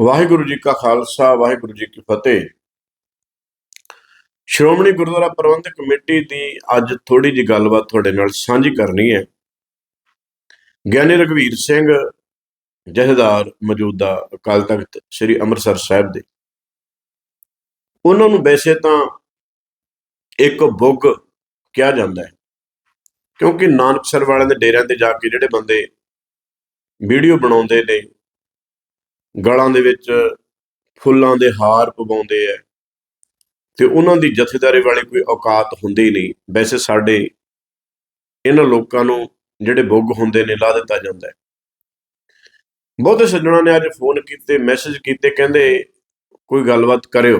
ਵਾਹਿਗੁਰੂ ਜੀ ਕਾ ਖਾਲਸਾ, ਵਾਹਿਗੁਰੂ ਜੀ ਕੀ ਫਤਿਹ। ਸ਼੍ਰੋਮਣੀ ਗੁਰਦੁਆਰਾ ਪ੍ਰਬੰਧਕ ਕਮੇਟੀ ਦੀ ਅੱਜ ਥੋੜੀ ਜੀ ਗੱਲਬਾਤ ਤੁਹਾਡੇ ਨਾਲ ਸਾਂਝੀ ਕਰਨੀ ਹੈ। ਗਿਆਨੀ ਰਗਵੀਰ ਸਿੰਘ ਜਹੇਦਾਰ ਮੌਜੂਦਾ ਅਕਾਲ ਤਖਤ ਸ੍ਰੀ ਅੰਮ੍ਰਿਤਸਰ ਸਾਹਿਬ ਦੇ। ਉਹਨਾਂ ਨੂੰ ਵੈਸੇ ਤਾਂ ਇੱਕ ਬੁੱਗ ਕਿਹਾ ਜਾਂਦਾ ਹੈ, ਕਿਉਂਕਿ ਨਾਨਕਸਰ ਵਾਲਿਆਂ ਦੇ ਡੇਰਿਆਂ ਤੇ ਜਾ ਕੇ ਜਿਹੜੇ ਬੰਦੇ ਵੀਡੀਓ ਬਣਾਉਂਦੇ ਨੇ ਗਲਾਂ ਦੇ ਵਿੱਚ ਫੁੱਲਾਂ ਦੇ ਹਾਰ ਪਵਾਉਂਦੇ ਐ। ਤੇ ਉਹਨਾਂ ਦੀ ਜਥੇਦਾਰੀ ਵਾਲੇ ਕੋਈ ਔਕਾਤ ਹੁੰਦੀ ਨਹੀਂ। ਵੈਸੇ ਸਾਡੇ ਇਹਨਾਂ ਲੋਕਾਂ ਨੂੰ ਜਿਹੜੇ ਬੁੱਗ ਹੁੰਦੇ ਨੇ, ਲਾ ਦਿੱਤਾ ਜਾਂਦਾ ਹੈ ਬਹੁਤੇ ਸੱਜਣਾ ਨੇ ਅੱਜ ਫੋਨ ਕੀਤੇ, ਮੈਸੇਜ ਕੀਤੇ, ਕਹਿੰਦੇ ਕੋਈ ਗੱਲਬਾਤ ਕਰਿਓ।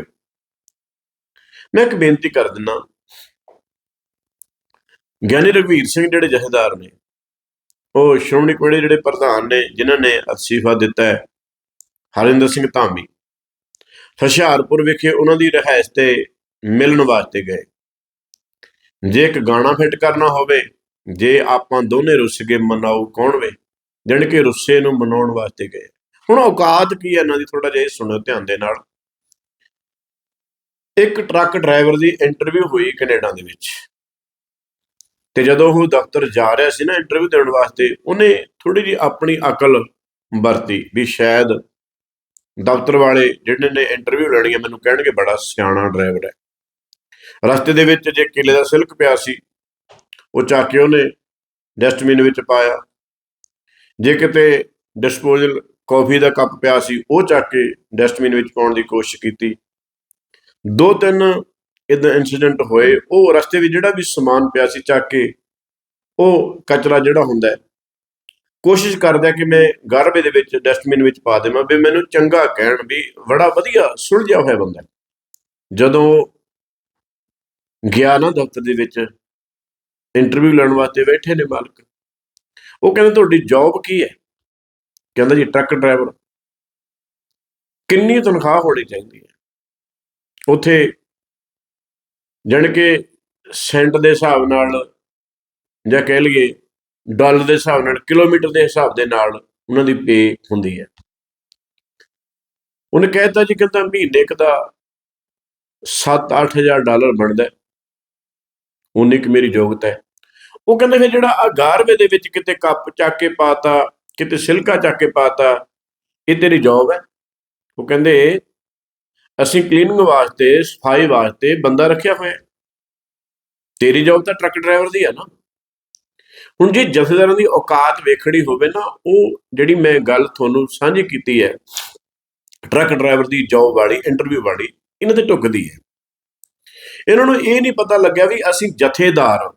ਮੈਂ ਇੱਕ ਬੇਨਤੀ ਕਰ ਦਿੰਨਾ। ਗਿਆਨੀ ਰਘਵੀਰ ਸਿੰਘ ਜਿਹੜੇ ਜਥੇਦਾਰ ਨੇ, ਉਹ ਸ਼੍ਰੋਮਣੀ ਕਮੇਟੀ ਜਿਹੜੇ ਪ੍ਰਧਾਨ ਨੇ, ਜਿਨ੍ਹਾਂ ਨੇ ਅਸਤੀਫਾ ਦਿੱਤਾ ਹੈ ਹਰਿੰਦਰ ਸਿੰਘ ਧਾਮੀ। ਹੁਸ਼ਿਆਰਪੁਰ ਵਿਖੇ ਉਹਨਾਂ ਦੀ ਰਿਹਾਇਸ਼ ਤੇ ਮਿਲਣ ਵਾਸਤੇ ਗਏ। ਜੇ ਇੱਕ ਗਾਣਾ ਫਿੱਟ ਕਰਨਾ ਹੋਵੇ ਜੇ ਆਪਾਂ ਦੋਨੇ ਰੁੱਸ ਕੇ ਮਨਾਓ ਕੌਣ ਵੇ? ਜਾਣੀ ਕਿ ਰੁੱਸੇ ਨੂੰ ਮਨਾਉਣ ਵਾਸਤੇ ਗਏ। ਹੁਣ ਔਕਾਤ ਕੀ ਹੈ ਇਹਨਾਂ ਦੀ? ਥੋੜਾ ਜਿਹਾ ਸੁਣੋ ਧਿਆਨ ਦੇ ਨਾਲ। ਇੱਕ ਟਰੱਕ ਡਰਾਈਵਰ ਦੀ ਇੰਟਰਵਿਊ ਹੋਈ ਕੈਨੇਡਾ ਦੇ ਵਿੱਚ। ਤੇ ਜਦੋਂ ਉਹ ਦਫ਼ਤਰ ਜਾ ਰਿਹਾ ਸੀ ਨਾ ਇੰਟਰਵਿਊ ਦੇਣ ਵਾਸਤੇ ਉਹਨੇ ਥੋੜੀ ਜੀ ਆਪਣੀ ਅਕਲ ਵਰਤੀ ਵੀ ਸ਼ਾਇਦ ਦਫ਼ਤਰ ਵਾਲੇ ਜਿਹੜੇ ਨੇ ਇੰਟਰਵਿਊ ਲੈਣੀ ਹੈ ਮੈਨੂੰ ਕਹਿਣਗੇ ਬੜਾ ਸਿਆਣਾ ਡਰਾਈਵਰ ਹੈ। ਰਸਤੇ ਦੇ ਵਿੱਚ ਜੇ ਕਿਲੇ ਦਾ ਸਿਲਕ ਪਿਆ ਸੀ, ਉਹ ਚੱਕ ਕੇ ਉਹਨੇ ਡਸਟਬਿਨ ਵਿੱਚ ਪਾਇਆ। ਜੇ ਕਿਤੇ ਡਿਸਪੋਜ਼ਲ ਕਾਫੀ ਦਾ ਕੱਪ ਪਿਆ ਸੀ, ਉਹ ਚੱਕ ਕੇ ਡਸਟਬਿਨ ਵਿੱਚ ਪਾਉਣ ਦੀ ਕੋਸ਼ਿਸ਼ ਕੀਤੀ। ਦੋ ਤਿੰਨ ਇਦਾਂ ਇਨਸੀਡੈਂਟ ਹੋਏ, ਉਹ ਰਸਤੇ ਵਿੱਚ ਜਿਹੜਾ ਵੀ ਸਮਾਨ ਪਿਆ ਸੀ, ਚੱਕ ਕੇ ਉਹ ਕਚਰਾ ਜਿਹੜਾ ਹੁੰਦਾ ਕੋਸ਼ਿਸ਼ ਕਰਦਾ ਕਿ ਮੈਂ ਗਰਬੇ ਦੇ ਵਿੱਚ, ਡਸਟਬਿਨ ਵਿੱਚ ਪਾ ਦੇਵਾਂ ਵੀ ਮੈਨੂੰ ਚੰਗਾ ਕਹਿਣ ਵੀ ਬੜਾ ਵਧੀਆ ਸੁਲਝਿਆ ਹੋਇਆ ਬੰਦਾ। ਜਦੋਂ ਗਿਆ ਨਾ ਦਫ਼ਤਰ ਦੇ ਵਿੱਚ ਇੰਟਰਵਿਊ ਲੈਣ ਵਾਸਤੇ ਬੈਠੇ ਨੇ ਮਾਲਕ, ਉਹ ਕਹਿੰਦਾ, ਤੁਹਾਡੀ ਜੌਬ ਕੀ ਹੈ? ਕਹਿੰਦਾ ਜੀ ਟਰੱਕ ਡਰਾਈਵਰ ਕਿੰਨੀ ਤਨਖਾਹ ਹੋਣੀ ਚਾਹੀਦੀ ਹੈ? ਉਥੇ ਜਣ ਕੇ ਸੈਂਟ ਦੇ ਹਿਸਾਬ ਨਾਲ ਜਾਂ ਕਹਿ ਲਈਏ ਡਾਲਰ ਦੇ ਹਿਸਾਬ ਨਾਲ, ਕਿਲੋਮੀਟਰ ਦੇ ਹਿਸਾਬ ਦੇ ਨਾਲ ਉਹਨਾਂ ਦੀ ਪੇ ਹੁੰਦੀ ਹੈ। ਉਹਨੇ ਕਹਿਤਾ ਜੀ, ਕਹਿੰਦਾ ਮਹੀਨੇ ਕ ਦਾ 7-8000 ਡਾਲਰ ਬਣਦਾ ਹੈ। ਉਨੀ ਮੇਰੀ ਯੋਗਤਾ ਹੈ। ਉਹ ਕਹਿੰਦੇ ਫਿਰ ਜਿਹੜਾ ਆ ਗਾਰਵੇ ਦੇ ਵਿੱਚ ਕਿਤੇ ਕੱਪ ਚੱਕ ਕੇ ਪਾਤਾ, ਕਿਤੇ ਸਿਲਕਾ ਚੱਕ ਕੇ ਪਾਤਾ, ਇਹ ਤੇਰੀ ਜੌਬ ਹੈ? ਉਹ ਕਹਿੰਦੇ, ਅਸੀਂ ਕਲੀਨਿੰਗ ਵਾਸਤੇ, ਸਫ਼ਾਈ ਵਾਸਤੇ ਬੰਦਾ ਰੱਖਿਆ ਹੋਇਆ ਤੇਰੀ ਜੌਬ ਤਾਂ ਟਰੱਕ ਡਰਾਈਵਰ ਦੀ ਹੈ ਨਾ। ਹੁਣ ਜੇ ਜਥੇਦਾਰਾਂ ਦੀ ਔਕਾਤ ਵੇਖਣੀ ਹੋਵੇ ਨਾ, ਉਹ ਜਿਹੜੀ ਮੈਂ ਗੱਲ ਤੁਹਾਨੂੰ ਸਾਂਝੀ ਕੀਤੀ ਹੈ, ਟਰੱਕ ਡਰਾਈਵਰ ਦੀ ਜੌਬ ਵਾਲੀ ਇੰਟਰਵਿਊ ਵਾਲੀ, ਇਹਨਾਂ ਤੇ ਢੁੱਕਦੀ ਹੈ ਇਹਨਾਂ ਨੂੰ ਇਹ ਨਹੀਂ ਪਤਾ ਲੱਗਿਆ ਵੀ ਅਸੀਂ ਜਥੇਦਾਰ ਹਾਂ।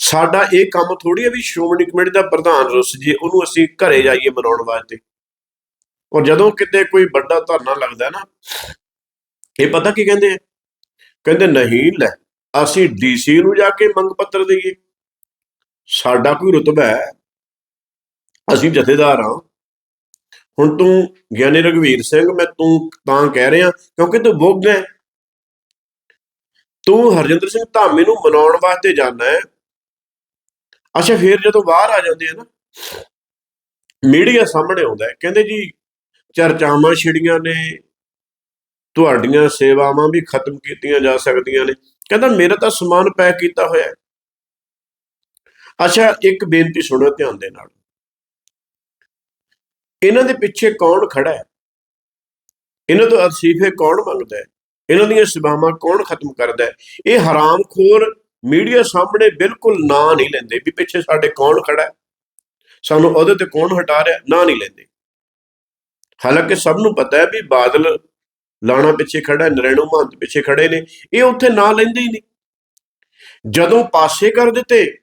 ਸਾਡਾ ਇਹ ਕੰਮ ਥੋੜੀ ਹੈ ਵੀ ਸ਼੍ਰੋਮਣੀ ਕਮੇਟੀ ਦਾ ਪ੍ਰਧਾਨ ਰੁੱਸ ਜੇ, ਉਹਨੂੰ ਅਸੀਂ ਘਰੇ ਜਾਈਏ ਮਨਾਉਣ ਵਾਸਤੇ ਔਰ ਜਦੋਂ ਕਿਤੇ ਕੋਈ ਵੱਡਾ ਧਰਨਾ ਲੱਗਦਾ ਨਾ, ਇਹ ਪਤਾ ਕੀ ਕਹਿੰਦੇ ਆ? ਕਹਿੰਦੇ, ਨਹੀਂ, ਲੈ, ਅਸੀਂ ਡੀਸੀ ਨੂੰ ਜਾ ਕੇ ਮੰਗ ਪੱਤਰ ਦੇਈਏ ਸਾਡਾ ਕੋਈ ਰੁਤਬਾ ਹੈ, ਅਸੀਂ ਜਥੇਦਾਰ ਹਾਂ। ਹੁਣ ਤੂੰ ਗਿਆਨੀ ਰਗਵੀਰ ਸਿੰਘ, ਮੈਂ ਤੂੰ ਤਾਂ ਕਹਿ ਰਿਹਾ, ਕਿਉਂਕਿ ਤੂੰ ਬੁੱਗ ਹੈ। ਤੂੰ ਹਰਜਿੰਦਰ ਸਿੰਘ ਧਾਮੀ ਨੂੰ ਮਨਾਉਣ ਵਾਸਤੇ ਜਾਣਾ ਹੈ। ਅੱਛਾ, ਫਿਰ ਜਦੋਂ ਬਾਹਰ ਆ ਜਾਂਦੇ ਆ ਨਾ, ਮੀਡੀਆ ਸਾਹਮਣੇ ਆਉਂਦਾ ਹੈ, ਕਹਿੰਦੇ ਜੀ ਚਰਚਾਵਾਂ ਛਿੜੀਆਂ ਨੇ, ਤੁਹਾਡੀਆਂ ਸੇਵਾਵਾਂ ਵੀ ਖਤਮ ਕੀਤੀਆਂ ਜਾ ਸਕਦੀਆਂ ਨੇ। ਕਹਿੰਦਾ, ਮੇਰਾ ਤਾਂ ਸਮਾਨ ਪੈਕ ਕੀਤਾ ਹੋਇਆ ਹੈ। ਅੱਛਾ, ਇੱਕ ਬੇਨਤੀ ਸੁਣੋ ਧਿਆਨ ਦੇ ਨਾਲ। ਇਹਨਾਂ ਦੇ ਪਿੱਛੇ ਕੌਣ ਖੜਾ ਹੈ? ਇਹਨਾਂ ਤੋਂ ਅਸੀਫੇ ਕੌਣ ਮੰਗਦਾ ਹੈ? ਇਹਨਾਂ ਦੀਆਂ ਸੇਵਾਵਾਂ ਕੌਣ ਖਤਮ ਕਰਦਾ ਹੈ? ਇਹ ਹਰਾਮਖੋਰ ਮੀਡੀਆ ਸਾਹਮਣੇ ਬਿਲਕੁਲ ਨਾਂ ਨਹੀਂ ਲੈਂਦੇ ਵੀ ਪਿੱਛੇ ਸਾਡੇ ਕੌਣ ਖੜਾ ਹੈ? ਸਾਨੂੰ ਉਹਦੇ ਤੇ ਕੌਣ ਹਟਾ ਰਿਹਾ? ਨਾਂ ਨਹੀਂ ਲੈਂਦੇ। ਹਾਲਾਂਕਿ ਸਭ ਨੂੰ ਪਤਾ ਹੈ ਵੀ ਬਾਦਲ ਲਾਣਾ ਪਿੱਛੇ ਖੜਾ ਹੈ, ਨਰੈਣੂ ਮਹੰਤ ਪਿੱਛੇ ਖੜੇ ਨੇ। ਇਹ ਉੱਥੇ ਨਾਂ ਲੈਂਦੇ ਹੀ ਨਹੀਂ। ਜਦੋਂ ਪਾਸੇ ਕਰ ਦਿੱਤੇ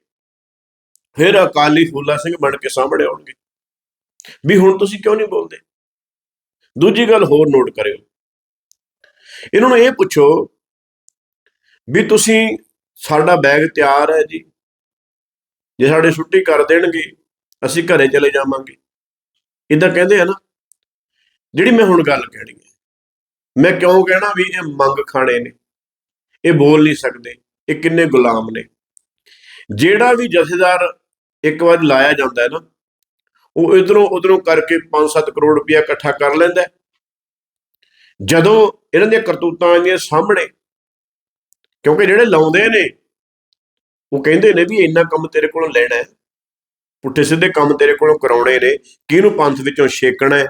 ਫਿਰ ਅਕਾਲੀ ਫੂਲਾ ਸਿੰਘ ਬਣ ਕੇ ਸਾਹਮਣੇ ਆਉਣਗੇ। ਵੀ ਹੁਣ ਤੁਸੀਂ ਕਿਉਂ ਨਹੀਂ ਬੋਲਦੇ? ਦੂਜੀ ਗੱਲ ਹੋਰ ਨੋਟ ਕਰਿਓ। ਇਹਨਾਂ ਨੂੰ ਇਹ ਪੁੱਛੋ ਵੀ ਤੁਸੀਂ ਸਾਡਾ ਬੈਗ ਤਿਆਰ ਹੈ ਜੀ। ਜੇ ਸਾਡੇ ਛੁੱਟੀ ਕਰ ਦੇਣਗੇ, ਅਸੀਂ ਘਰੇ ਚਲੇ ਜਾਵਾਂਗੇ। ਇਦਾਂ ਕਹਿੰਦੇ ਆ ਨਾ, ਜਿਹੜੀ ਮੈਂ ਹੁਣ ਗੱਲ ਕਹਿਣੀ ਹੈ, ਮੈਂ ਕਿਉਂ ਕਹਿਣਾ ਵੀ ਇਹ ਮੰਗ ਖਾਣੇ ਨੇ। ਇਹ ਬੋਲ ਨਹੀਂ ਸਕਦੇ, ਇਹ ਕਿੰਨੇ ਗੁਲਾਮ ਨੇ। ਜਿਹੜਾ ਵੀ ਜਥੇਦਾਰ ਇੱਕ ਵਾਰ ਲਾਇਆ ਜਾਂਦਾ ਹੈ ਨਾ, ਉਹ ਇਧਰੋਂ ਉਧਰੋਂ ਕਰਕੇ 5-7 ਕਰੋੜ ਰੁਪਇਆ ਇਕੱਠਾ ਕਰ ਲੈਂਦਾ ਜਦੋਂ ਇਹਨਾਂ ਦੀਆਂ ਕਰਤੂਤਾਂ ਆਉਂਦੀਆਂ ਸਾਹਮਣੇ, ਕਿਉਂਕਿ ਜਿਹੜੇ ਲਾਉਂਦੇ ਨੇ, ਉਹ ਕਹਿੰਦੇ ਨੇ ਵੀ ਇੰਨਾ ਕੰਮ ਤੇਰੇ ਕੋਲੋਂ ਲੈਣਾ ਹੈ। ਪੁੱਠੇ ਸਿੱਧੇ ਕੰਮ ਤੇਰੇ ਕੋਲੋਂ ਕਰਾਉਣੇ ਨੇ, ਕਿਹਨੂੰ ਪੰਥ ਵਿੱਚੋਂ ਛੇਕਣਾ ਹੈ?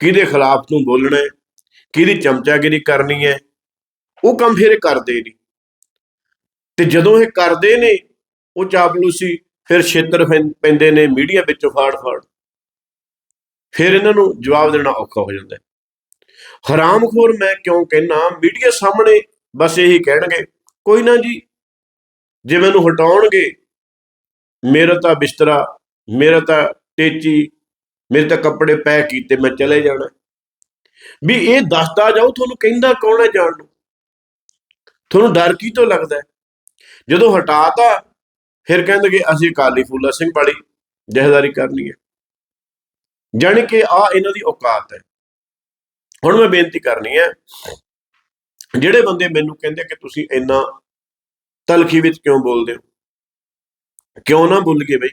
ਕਿਹਦੇ ਖਿਲਾਫ ਤੂੰ ਬੋਲਣਾ ਹੈ? ਕਿਹਦੀ ਚਮਚਾਗਿਰੀ ਕਰਨੀ ਹੈ? ਉਹ ਕੰਮ ਫਿਰ ਕਰਦੇ ਨਹੀਂ। ਤੇ ਜਦੋਂ ਇਹ ਕਰਦੇ ਨੇ, ਉਹ ਚਾਪਲੂਸੀ ਫਿਰ ਛੇਤਰ ਪੈਂ- ਪੈਂਦੇ ਨੇ ਮੀਡੀਆ ਵਿੱਚੋਂ ਫਾੜ ਫਾੜ। ਫਿਰ ਇਹਨਾਂ ਨੂੰ ਜਵਾਬ ਦੇਣਾ ਔਖਾ ਹੋ ਜਾਂਦਾ ਹਰਾਮਖੋਰ ਮੈਂ ਕਿਉਂ ਕਹਿਣਾ ਮੀਡੀਆ ਸਾਹਮਣੇ ਬਸ ਇਹੀ ਕਹਿਣਗੇ, ਕੋਈ ਨਾ ਜੀ, ਜੇ ਮੈਨੂੰ ਹਟਾਉਣਗੇ, ਮੇਰਾ ਤਾਂ ਬਿਸਤਰਾ, ਮੇਰਾ ਤਾਂ ਟੇਚੀ, ਮੇਰੇ ਤਾਂ ਕੱਪੜੇ ਪੈਕ ਕੀਤੇ, ਮੈਂ ਚਲੇ ਜਾਣਾ। ਵੀ ਇਹ ਦੱਸਦਾ ਜਾਓ ਤੁਹਾਨੂੰ ਕਹਿੰਦਾ ਕੌਣ ਹੈ ਜਾਣ ਨੂੰ? ਤੁਹਾਨੂੰ ਡਰ ਕੀ ਤੋਂ ਲੱਗਦਾ ਹੈ? ਜਦੋਂ ਹਟਾਤਾ ਫਿਰ ਕਹਿੰਦੇ ਅਸੀਂ ਅਕਾਲੀ ਫੂਲਾ ਸਿੰਘ ਵਾਲੀ ਜਹਦਾਰੀ ਕਰਨੀ ਹੈ। ਜਾਣੀ ਕਿ ਆ ਇਹਨਾਂ ਦੀ ਔਕਾਤ ਹੈ। ਹੁਣ ਮੈਂ ਬੇਨਤੀ ਕਰਨੀ ਹੈ, ਜਿਹੜੇ ਬੰਦੇ ਮੈਨੂੰ ਕਹਿੰਦੇ ਕਿ ਤੁਸੀਂ ਇੰਨਾ ਤਲਖੀ ਵਿੱਚ ਕਿਉਂ ਬੋਲਦੇ ਹੋ? ਕਿਉਂ ਨਾ ਭੁੱਲ ਗਏ ਬਈ?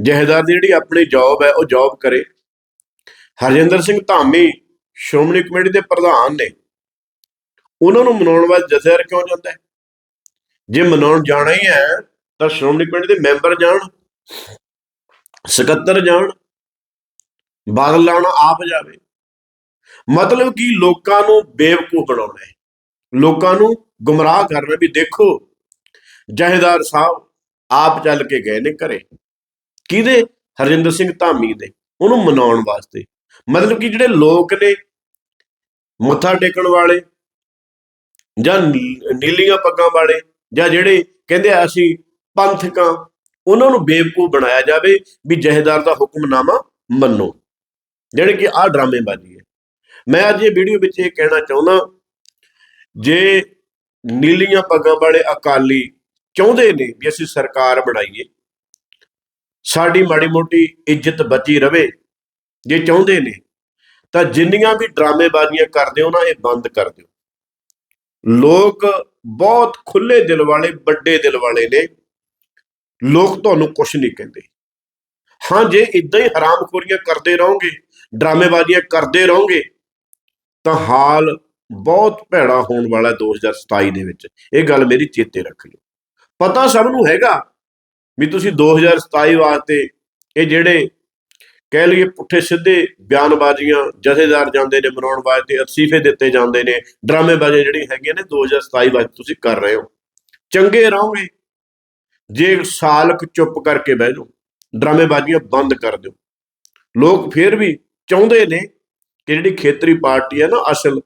ਜਹੇਦਾਰ ਦੀ ਜਿਹੜੀ ਆਪਣੀ ਜੌਬ ਹੈ, ਉਹ ਜੌਬ ਕਰੇ। ਹਰਜਿੰਦਰ ਸਿੰਘ ਧਾਮੀ, ਸ਼੍ਰੋਮਣੀ ਕਮੇਟੀ ਦੇ ਪ੍ਰਧਾਨ ਨੇ। ਉਹਨਾਂ ਨੂੰ ਮਨਾਉਣ ਵਾਸਤੇ ਜਥੇਦਾਰ ਕਿਉਂ ਜਾਂਦਾ ਹੈ? ਜੇ ਮਨਾਉਣ ਜਾਣਾ ਹੀ ਹੈ ਤਾਂ ਸ਼੍ਰੋਮਣੀ ਕਮੇਟੀ ਦੇ ਮੈਂਬਰ ਜਾਣ, ਸਕੱਤਰ ਜਾਣ, ਬਾਦਲ ਲਾਉਣਾ ਆਪ ਜਾਵੇ। ਮਤਲਬ ਕਿ ਲੋਕਾਂ ਨੂੰ ਬੇਵਕੂਫ ਬਣਾਉਣਾ ਹੈ। ਲੋਕਾਂ ਨੂੰ ਗੁੰਮਰਾਹ ਕਰਨਾ ਵੀ ਦੇਖੋ, ਜਹੇਦਾਰ ਸਾਹਿਬ ਆਪ ਚੱਲ ਕੇ ਗਏ ਨੇ ਘਰੇ। ਕਿਹਦੇ? ਹਰਜਿੰਦਰ ਸਿੰਘ ਧਾਮੀ ਦੇ। ਉਹਨੂੰ ਮਨਾਉਣ ਵਾਸਤੇ। ਮਤਲਬ ਕਿ ਜਿਹੜੇ ਲੋਕ ਨੇ, ਮੱਥਾ ਟੇਕਣ ਵਾਲੇ, ਜਾਂ ਨੀਲੀਆਂ ਪੱਗਾਂ ਵਾਲੇ, ਜਾਂ ਜਿਹੜੇ ਕਹਿੰਦੇ ਅਸੀਂ ਪੰਥਕਾਂ, ਉਹਨਾਂ ਨੂੰ ਬੇਵਕੂਫ ਬਣਾਇਆ ਜਾਵੇ ਵੀ ਜਹੇਦਾਰ ਦਾ ਹੁਕਮਨਾਮਾ ਮੰਨੋ। ਜਿਹੜੇ ਕਿ ਆਹ ਡਰਾਮੇਬਾਜ਼ੀ ਹੈ। ਮੈਂ ਅੱਜ ਇਹ ਵੀਡੀਓ ਵਿੱਚ ਇਹ ਕਹਿਣਾ ਚਾਹੁੰਦਾ, ਜੇ ਨੀਲੀਆਂ ਪੱਗਾਂ ਵਾਲੇ ਅਕਾਲੀ ਚਾਹੁੰਦੇ ਨੇ ਵੀ ਅਸੀਂ ਸਰਕਾਰ ਬਣਾਈਏ, ਸਾਡੀ ਮਾੜੀ ਮੋਟੀ ਇੱਜ਼ਤ ਬਚੀ ਰਵੇ, ਜੇ ਚਾਹੁੰਦੇ ਨੇ, ਤਾਂ ਜਿੰਨੀਆਂ ਵੀ ਡਰਾਮੇਬਾਜ਼ੀਆਂ ਕਰਦੇ ਹੋ ਨਾ, ਇਹ ਬੰਦ ਕਰ ਦਿਓ। ਲੋਕ ਬਹੁਤ ਖੁੱਲੇ ਦਿਲ ਵਾਲੇ, ਵੱਡੇ ਦਿਲ ਵਾਲੇ ਨੇ ਲੋਕ ਤੁਹਾਨੂੰ ਕੁਝ ਨਹੀਂ ਕਹਿੰਦੇ। ਹਾਂ, ਜੇ ਇਦਾਂ ਹੀ ਹਰਾਮਖੋਰੀਆਂ ਕਰਦੇ ਰਹੋਗੇ ਡਰਾਮੇਬਾਜ਼ੀਆਂ ਕਰਦੇ ਰਹੋਗੇ, ਤਾਂ ਹਾਲ ਬਹੁਤ ਭੈੜਾ ਹੋਣ ਵਾਲਾ ਹੈ 2027 ਦੇ ਵਿੱਚ। ਇਹ ਗੱਲ ਮੇਰੀ ਚੇਤੇ ਰੱਖ ਲਿਓ। ਪਤਾ ਸਭ ਨੂੰ ਹੈਗਾ ਵੀ ਤੁਸੀਂ 2027 ਵਾਸਤੇ ਇਹ ਜਿਹੜੇ ਕਹਿ ਲਈਏ ਪੁੱਠੇ ਸਿੱਧੇ ਬਿਆਨਬਾਜ਼ੀਆਂ, ਜਥੇਦਾਰ ਜਾਂਦੇ ਨੇ ਮਨਾਉਣ ਵਾਸਤੇ ਅਸੀਫੇ ਦਿੱਤੇ ਜਾਂਦੇ ਨੇ, ਡਰਾਮੇਬਾਜ਼ੀਆਂ ਜਿਹੜੀਆਂ ਹੈਗੀਆਂ ਨੇ 2027 ਵਾਸਤੇ ਤੁਸੀਂ ਕਰ ਰਹੇ ਹੋ। ਚੰਗੇ ਰਹੋਗੇ। ਜੇ ਸਾਲਕ ਚੁੱਪ ਕਰਕੇ ਬਹਿ ਜਾਓ, ਡਰਾਮੇਬਾਜ਼ੀਆਂ ਬੰਦ ਕਰ ਦਿਓ। ਲੋਕ ਫਿਰ ਵੀ ਚਾਹੁੰਦੇ ਨੇ ਕਿ ਜਿਹੜੀ ਖੇਤਰੀ ਪਾਰਟੀ ਹੈ ਨਾ ਅਸਲ,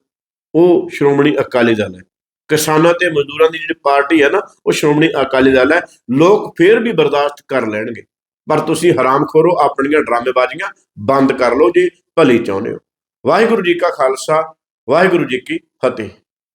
ਉਹ ਸ਼੍ਰੋਮਣੀ ਅਕਾਲੀ ਦਲ ਹੈ। ਕਿਸਾਨਾਂ ਤੇ ਮਜ਼ਦੂਰਾਂ ਦੀ ਜਿਹੜੀ ਪਾਰਟੀ ਹੈ ਨਾ, ਉਹ ਸ਼੍ਰੋਮਣੀ ਅਕਾਲੀ ਦਲ ਹੈ। ਲੋਕ ਫਿਰ ਵੀ ਬਰਦਾਸ਼ਤ ਕਰ ਲੈਣਗੇ। ਪਰ ਤੁਸੀਂ ਹਰਾਮਖੋਰੋ ਆਪਣੀਆਂ ਡਰਾਮੇਬਾਜ਼ੀਆਂ ਬੰਦ ਕਰ ਲਓ ਜੇ, ਭਲੀ ਚਾਹੁੰਦੇ ਹੋ। ਵਾਹਿਗੁਰੂ ਜੀ ਕਾ ਖਾਲਸਾ, ਵਾਹਿਗੁਰੂ ਜੀ ਕੀ ਫਤਿਹ।